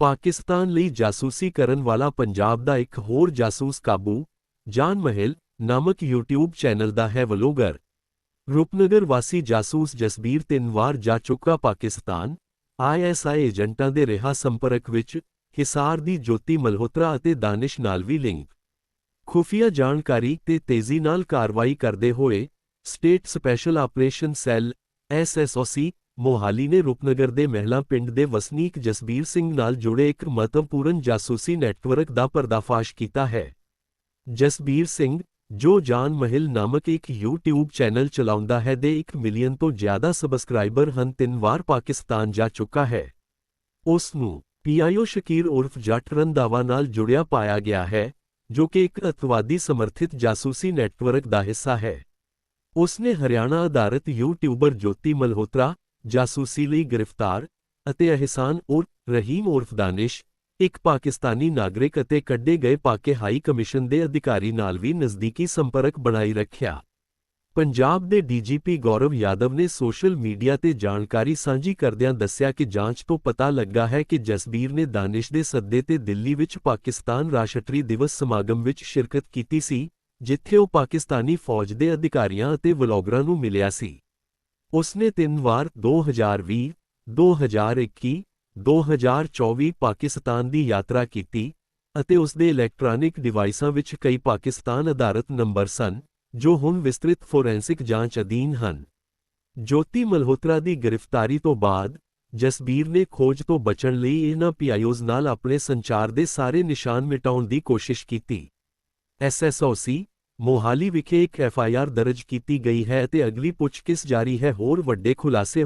ਪਾਕਿਸਤਾਨ ਲਈ ਜਾਸੂਸੀ ਕਰਨ ਵਾਲਾ ਪੰਜਾਬ ਦਾ ਇੱਕ ਹੋਰ ਜਾਸੂਸ ਕਾਬੂ, ਜਾਨ ਮਹਿਲ, ਨਾਮਕ YouTube ਚੈਨਲ ਦਾ ਹੈ ਵਲੋਗਰ। ਰੂਪਨਗਰ ਵਾਸੀ ਜਾਸੂਸ ਜਸਬੀਰ ਤਿੰਨ ਵਾਰ ਜਾ ਚੁੱਕਾ ਪਾਕਿਸਤਾਨ ਆਈਐਸਆਈ ਏਜੰਟਾਂ ਦੇ ਰਿਹਾ ਸੰਪਰਕ ਵਿੱਚ, ਹਿਸਾਰ ਦੀ ਜੋਤੀ ਮਲਹੋਤਰਾ ਅਤੇ ਦਾਨਿਸ਼ ਨਾਲ ਵੀ ਲਿੰਕ। ਖੁਫੀਆ ਜਾਣਕਾਰੀ ਤੇ ਤੇਜ਼ੀ ਨਾਲ ਕਾਰਵਾਈ ਕਰਦੇ ਹੋਏ, state special operation cell SSOC Mohali ਨੇ ਰੂਪਨਗਰ ਦੇ ਮਹਿਲਾ ਪਿੰਡ ਦੇ ਵਸਨੀਕ ਜਸਬੀਰ ਸਿੰਘ ਨਾਲ ਜੁੜੇ ਇੱਕ ਮਹੱਤਵਪੂਰਨ ਜਾਸੂਸੀ ਨੈਟਵਰਕ ਦਾ ਪਰਦਾਫਾਸ਼ ਕੀਤਾ ਹੈ। ਜਸਬੀਰ ਸਿੰਘ, ਜੋ ਜਾਨ ਮਹਿਲ ਨਾਮਕ ਇੱਕ YouTube ਚੈਨਲ ਚਲਾਉਂਦਾ ਹੈ ਦੇ 1 ਮਿਲੀਅਨ ਤੋਂ ਜ਼ਿਆਦਾ ਸਬਸਕ੍ਰਾਈਬਰ ਹਨ, ਤਿੰਨ ਵਾਰ ਪਾਕਿਸਤਾਨ ਜਾ ਚੁੱਕਾ ਹੈ। ਉਸ ਨੂੰ ਪੀਆਈਓ ਸ਼ਕੀਰ ਉਰਫ ਜੱਟ ਰੰਦਾਵਾ ਨਾਲ ਜੁੜਿਆ ਪਾਇਆ ਗਿਆ ਹੈ, ਜੋ ਕਿ ਇੱਕ ਅਤਵਾਦੀ ਸਮਰਥਿਤ ਜਾਸੂਸੀ ਨੈਟਵਰਕ ਦਾ ਹਿੱਸਾ ਹੈ। ਉਸ ਨੇ ਹਰਿਆਣਾ ਆਧਾਰਿਤ ਯੂਟਿਊਬਰ ਜੋਤੀ ਮਲਹੋਤਰਾ ਜਾਸੂਸੀ ਲਈ ਗ੍ਰਿਫਤਾਰ ਅਤੇ ਅਹਿਸਾਨ ਉਰਫ ਰਹੀਮ ਉਰਫ ਦਾਨਿਸ਼, ਇੱਕ ਪਾਕਿਸਤਾਨੀ ਨਾਗਰਿਕ ਅਤੇ ਕੱਢੇ ਗਏ ਪਾਕੇ ਹਾਈ ਕਮਿਸ਼ਨ ਦੇ ਅਧਿਕਾਰੀ ਨਾਲ ਵੀ ਨਜ਼ਦੀਕੀ ਸੰਪਰਕ ਬਣਾਈ ਰੱਖਿਆ। ਪੰਜਾਬ ਦੇ ਡੀਜੀਪੀ ਗੌਰਵ ਯਾਦਵ ਨੇ ਸੋਸ਼ਲ ਮੀਡੀਆ ਤੇ ਜਾਣਕਾਰੀ ਸਾਂਝੀ ਕਰਦਿਆਂ ਦੱਸਿਆ ਕਿ ਜਾਂਚ ਤੋਂ ਪਤਾ ਲੱਗਾ ਹੈ ਕਿ ਜਸਬੀਰ ਨੇ ਦਾਨਿਸ਼ ਦੇ ਸੱਦੇ ਤੇ ਦਿੱਲੀ ਵਿੱਚ ਪਾਕਿਸਤਾਨ ਰਾਸ਼ਟਰੀ ਦਿਵਸ ਸਮਾਗਮ ਵਿੱਚ ਸ਼ਿਰਕਤ ਕੀਤੀ ਸੀ, ਜਿੱਥੇ ਉਹ ਪਾਕਿਸਤਾਨੀ ਫੌਜ ਦੇ ਅਧਿਕਾਰੀਆਂ ਅਤੇ ਵਲੌਗਰਾਂ ਨੂੰ ਮਿਲਿਆ ਸੀ। ਉਸਨੇ ਤਿੰਨ ਵਾਰ 2020, 2021, 2024 ਪਾਕਿਸਤਾਨ ਦੀ ਯਾਤਰਾ ਕੀਤੀ ਅਤੇ ਉਸਦੇ ਇਲੈਕਟ੍ਰੋਨਿਕ ਡਿਵਾਈਸਾਂ ਵਿੱਚ ਕਈ ਪਾਕਿਸਤਾਨ ਅਧਾਰਤ ਨੰਬਰ ਸਨ ਜੋ ਹੁਣ ਵਿਸਤ੍ਰਿਤ ਫੋਰੈਂਸਿਕ ਜਾਂਚ ਅਧੀਨ ਹਨ। ਜੋਤੀ ਮਲਹੋਤਰਾ ਦੀ ਗ੍ਰਿਫਤਾਰੀ ਤੋਂ ਬਾਅਦ ਜਸਬੀਰ ਨੇ ਖੋਜ ਤੋਂ ਬਚਣ ਲਈ ਇਹਨਾਂ ਪੀਆਈਓਜ਼ ਨਾਲ ਆਪਣੇ ਸੰਚਾਰ ਦੇ ਸਾਰੇ ਨਿਸ਼ਾਨ ਮਿਟਾਉਣ ਦੀ ਕੋਸ਼ਿਸ਼ ਕੀਤੀ। ਐਸਐਸਓਸੀ ਮੋਹਾਲੀ ਵਿਖੇ ਇੱਕ ਐਫਆਈਆਰ ਦਰਜ ਕੀਤੀ ਗਈ ਹੈ ਅਤੇ ਅਗਲੀ ਪੁੱਛਗਿੱਛ ਜਾਰੀ ਹੈ। ਹੋਰ ਵੱਡੇ ਖੁਲਾਸੇ